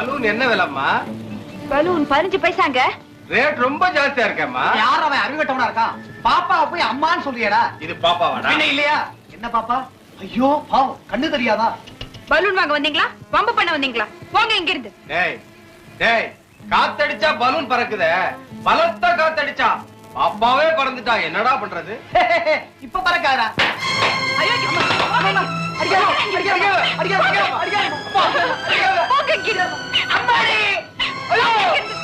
விலைம்மா? Balloon பதினஞ்சு பைசாங்க. Rate ரொம்ப ஜாஸ்தியா இருக்கேம்மா. யார் அவன் அறிவட்டவனா இருக்கான்? பாப்பா போய் அம்மான்னு சொல்றியடா. இது பாப்பாவாடா? என்ன இல்லையா? என்ன பாப்பா? ஐயோ பாவம் கண்ணு தெரியாதா? பலூன் வாங்க வந்தீங்களா? வம்பு பண்ண வந்தீங்களா? போங்க இங்க இருந்து டேய் டேய் காத்தடிச்சா பலூன் பறக்குதே. பலத்த காத்தடிச்சா. பாப்பாவே பறந்துட்டா. என்னடா பண்றது? இப்ப பறக்காதா ஐயோ அம்மா, அம்மா, அம்மா. அடிக்காத, அடிக்காத, அடிக்காத, அடிக்காத, அம்மாடி! ஐயோ,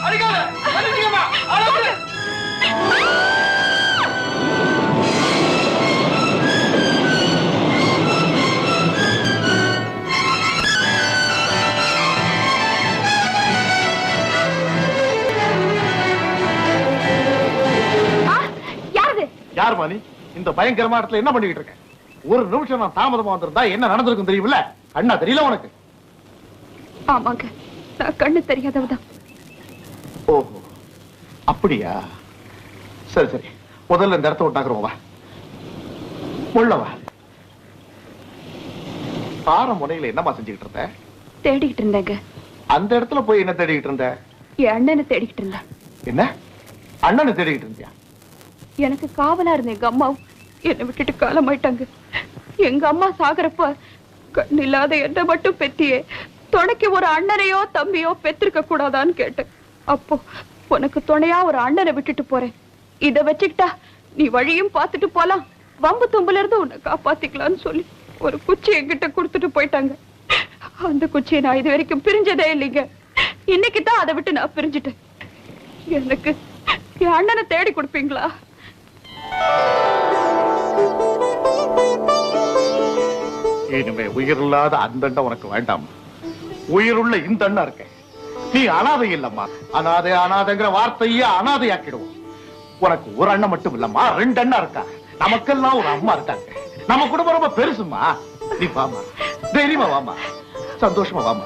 அடிக்காத, அழகு. யாரது? யாருமா நீ இந்த பயங்கரமான இடத்துல என்ன பண்ணிக்கிட்டு இருக்க? ஒரு நிமிஷம் நான் தாமதமா வந்திருந்தா என்ன நடந்திருக்கும் தெரியுமில்ல? அண்ணா தெரியல உனக்கு. ஆமாங்க. நான் கண்ணு தெரியாதவதான். ஓஹோ. அப்படியா? சரி சரி. முதல்ல இந்த இடத்த விட்டாக்குறோம் வா. உள்ள வா. பாற முனையில என்னம்மா செஞ்சுக்கிட்டு இருந்த? தேடிக்கிட்டு இருந்தேங்க. அந்த இடத்துல போய் என்ன தேடிக்கிட்டு இருந்த? என் அண்ணனை தேடிக்கிட்டு இருந்தேன் என்ன? அண்ணனை தேடிக்கிட்டு இருந்தியா? எனக்கு காவலா இருந்த எங்க அம்மாவும் என்னை விட்டுட்டு காலமாயிட்டாங்க. எங்க அம்மா சாகரப்ப கண் இல்லாத என்ன மட்டும் பெத்தியே துணைக்கு ஒரு அண்ணனையோ தம்பியோ பெற்றிருக்க கூடாதான்னு கேட்டேன். அப்போ உனக்கு துணையா ஒரு அண்ணனை விட்டுட்டு போறேன். இத வச்சுக்கிட்டா நீ வழியும் பார்த்துட்டு போலாம். வம்பு தும்புல இருந்து உன்னை காப்பாத்திக்கலாம்னு சொல்லி ஒரு குச்சி என்கிட்ட கொடுத்துட்டு போயிட்டாங்க. அந்த குச்சியை நான் இது வரைக்கும் பிரிஞ்சதே இல்லைங்க. இன்னைக்கு தான் அதை விட்டு நான் பிரிஞ்சுட்டேன். எனக்கு என் அண்ணனை தேடி கொடுப்பீங்களா? இனிமே உயிர் இல்லாத அந்த உனக்கு வேண்டாம். உயிருள்ள இந்த அண்ணா இருக்க நீ அனாதை இல்லம்மா. அனாதை அனாதைங்கிற வார்த்தையே அனாதையாக்கிடுவோம். உனக்கு ஒரு அண்ணன் மட்டும் இல்லம்மா ரெண்டு அண்ணா இருக்கா? நமக்கெல்லாம் ஒரு அம்மா இருக்காங்க. நம்ம குடும்பம் ரொம்ப பெருசுமா நீ வாமா தைரியமா வாமா சந்தோஷமா வாமா